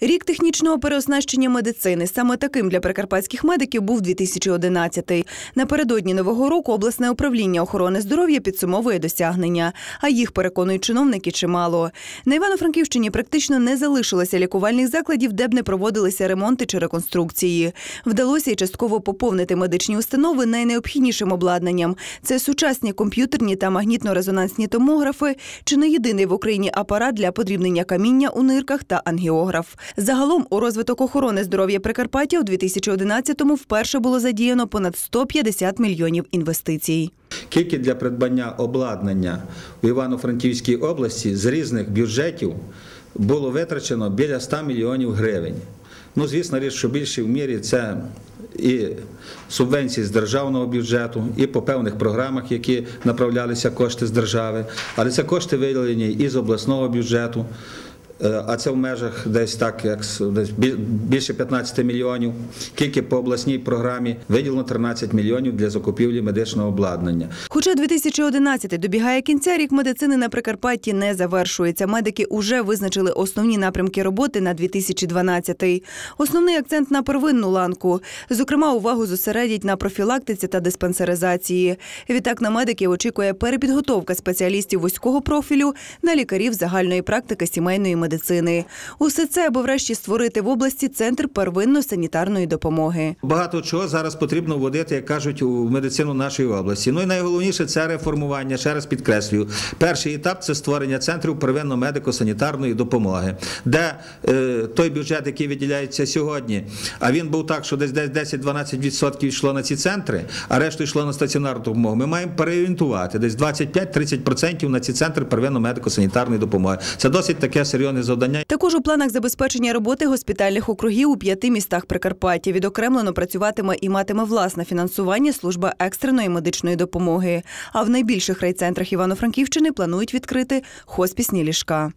Рік технічного переоснащення медицини саме таким для прикарпатських медиків був 2011-й. Напередодні нового року обласне управління охорони здоров'я підсумовує досягнення, а їх переконують чиновники чимало. На Івано-Франківщині практично не залишилося лікувальних закладів, де б не проводилися ремонти чи реконструкції. Вдалося й частково поповнити медичні установи найнеобхіднішим обладнанням. Це сучасні комп'ютерні та магнітно-резонансні томографи, чи не єдиний в Україні апарат для подрібнення каміння у нирках та ангіограф. Загалом у розвиток охорони здоров'я Прикарпаття у 2011-му вперше було задіяно понад 150 мільйонів інвестицій. Тільки для придбання обладнання в Івано-Франківській області з різних бюджетів було витрачено біля 100 мільйонів гривень. Ну, звісно, річ, що більше в мірі це і субвенції з державного бюджету, і по певних програмах, які направлялися кошти з держави, але це кошти виділені і з обласного бюджету. Е, А це в межах десь так, як десь більше 15 мільйонів. Тільки по обласній програмі виділено 13 мільйонів для закупівлі медичного обладнання. Хоча 2011 добігає кінця, рік медицини на Прикарпатті не завершується. Медики уже визначили основні напрямки роботи на 2012 Основний акцент на первинну ланку. Зокрема, увагу зосередять на профілактиці та диспансеризації. Відтак на медиків очікує перепідготовка спеціалістів вузького профілю на лікарів загальної практики сімейної медицини. Усе це, аби врешті створити в області центр первинно-санітарної допомоги. Багато чого зараз потрібно вводити, як кажуть, у медицину нашої області. Ну і найголовніше це реформування. Ще раз підкреслюю. Перший етап це створення центрів первинно-медико-санітарної допомоги, де е, той бюджет, який виділяється сьогодні, а він був так, що десь десь 10-12% йшло на ці центри, а решту йшло на стаціонарну допомогу. Ми маємо переорієнтувати десь 25-30% на ці центри первинно-медико-санітарної допомоги. Це досить таке серйозне завдання. Також у планах забезпечення роботи госпітальних округів у п'яти містах Прикарпаття відокремлено працюватиме і матиме власне фінансування служба екстреної медичної допомоги. А в найбільших райцентрах Івано-Франківщини планують відкрити хоспісні ліжка.